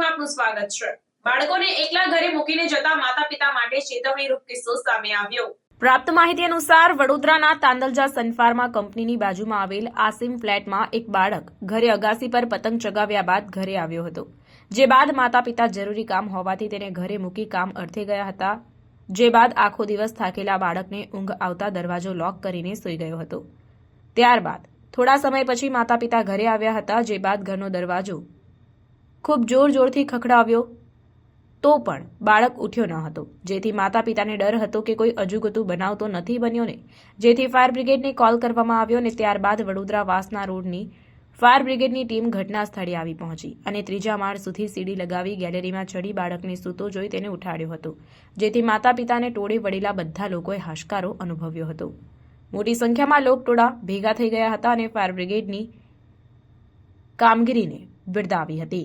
આપનું સ્વાગત છે. બાળકોને એકલા ઘરે મૂકીને જતા માતા પિતા માટે ચેતવણીરૂપ કિસ્સો સામે આવ્યો. પ્રાપ્ત માહિતી અનુસાર, વડોદરાના તાંદલજા સનફાર્મા કંપનીની બાજુમાં આવેલ આસિમ ફ્લેટમાં એક બાળક ઘરે અગાસી પર પતંગ ચગાવ્યા બાદ ઘરે આવ્યો હતો. જે બાદ માતા પિતા જરૂરી કામ હોવાથી તેને ઘરે મૂકી કામ અર્થે ગયા હતા. જે બાદ આખો દિવસ થાકેલા બાળકને ઊંઘ આવતા દરવાજો લોક કરીને સૂઈ ગયો હતો. ત્યારબાદ થોડા સમય પછી માતા પિતા ઘરે આવ્યા હતા, જે બાદ ઘરનો દરવાજો ખૂબ જોર જોરથી ખખડાવ્યો. તો પણ બાળક ઉઠ્યો ન હતો. જેથી માતા પિતાને ડર હતો કે કોઈ અજુગતું બનાવતો નથી બન્યો ને. જેથી ફાયર બ્રિગેડને કોલ કરવામાં આવ્યો અને ત્યારબાદ વડોદરા વાસના રોડની ફાયર બ્રિગેડની ટીમ ઘટના સ્થળે આવી પહોંચી અને ત્રીજા માળ સુધી સીડી લગાવી ગેલેરીમાં ચડી બાળકને સૂતો જોઈ તેને ઉઠાડ્યો હતો. જેથી માતા પિતાને ટોળે વળેલા બધા લોકોએ હાશકારો અનુભવ્યો હતો. મોટી સંખ્યામાં લોકટોળા ભેગા થઈ ગયા હતા અને ફાયર બ્રિગેડની કામગીરીને બિરદાવી હતી.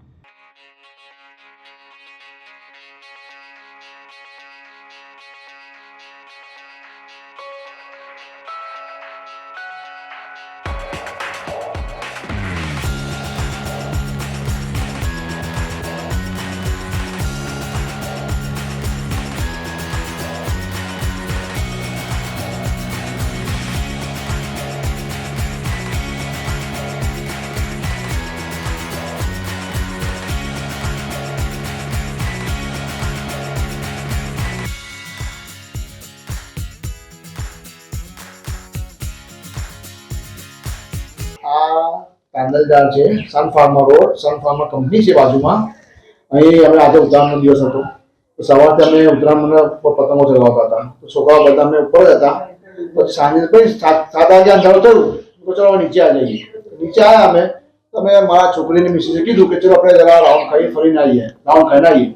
આ કાંદલજાર છે સન રોડ સન કંપની છે બાજુમાં. અહીં અમે આજે ઉત્તરાયણનો દિવસ હતો. તો સવારથી અમે ઉત્તરાયણ પતંગો ચલાવતા હતા. તો છોકરાઓ બધા અમે ઉપર હતા. પછી સાંજે પછી સાત સાત વાગે અંધારું થયું. તો ચલો નીચે આ જઈએ. નીચે આવ્યા અમે. તો અમે મારા છોકરીની મિસિસે કીધું કે ચલો આપણે જરા રાઉન્ડ ખાઈ ફરીને આવીએ. રાઉન્ડ ખાઈને આવીએ.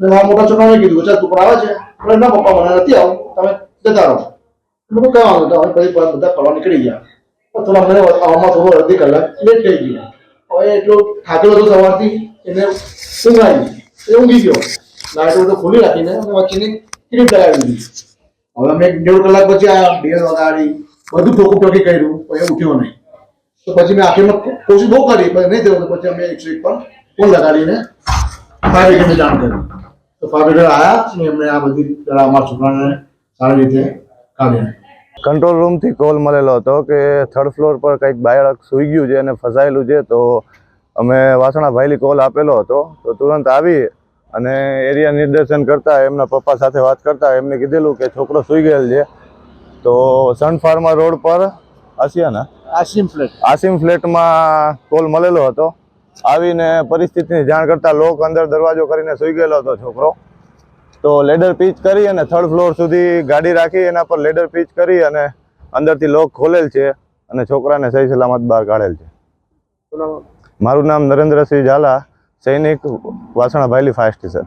અને મારા મોટા છોકરાને કીધું ચાલ તું પણ આવે છે. એટલે ના, પપ્પા, મને નથી આવું તમે જતા રહો. લોકો કઈ વાંધો તો અમે પછી બધા ફરવા નીકળી ગયા. થોડા મને આવવામાં થોડો અડધી કલાક લેટ થઈ ગયો. હવે એટલો થાકેલો હતો સવારથી, એને ઊંઘાઈ એ ઊંઘી ગયો. લાઇટો બધું ખોલી રાખીને અને વચ્ચેની ક્લિપ લગાવી દીધી. હવે અમે એક દોઢ કલાક પછી આ બેલ વગાડી, બધું ટોકું ટોકી કર્યું, પણ એ ઉઠ્યો નહીં. તો પછી મેં આખીમાં કોશિશ બહુ કરી, પણ નહીં થયું. તો પછી અમે એકસો એક પર ફોન લગાડીને ફાયર બ્રિગેડને જાણ કર્યું. તો ફાયર બ્રિગેડ આવ્યા અને એમણે આ બધી અમારા છોકરાને સારી રીતે કાઢ્યા. કંટ્રોલ રૂમથી કોલ મળેલો હતો કે થર્ડ ફ્લોર પર કંઈક બાળક સૂઈ ગયું છે અને ફસાયેલું છે તો અમે વાસણા ભાઈલી કોલ આપેલો હતો. તો તુરંત આવી અને એરિયા નિર્દેશન કરતા એમના પપ્પા સાથે વાત કરતા એમને કીધેલું કે છોકરો સૂઈ ગયેલ છે. તો સન ફાર્મા રોડ પર આસિયાના આસિમ ફ્લેટ. આસિમ ફ્લેટમાં કોલ મળેલો હતો. આવીને પરિસ્થિતિની જાણ કરતા લોક અંદર દરવાજો કરીને સૂઈ ગયેલો હતો છોકરો. તો લેડર પીચ કરી અને થર્ડ ફ્લોર સુધી ગાડી રાખી એના પર લેડર પીચ કરી અને અંદરથી લોક ખોલેલ છે અને છોકરાને સહી સલામત બહાર કાઢેલ છે. મારું નામ નરેન્દ્રસિંહ ઝાલા સૈનિક વાસણા ભાઈલી ફાયર સ્ટેશન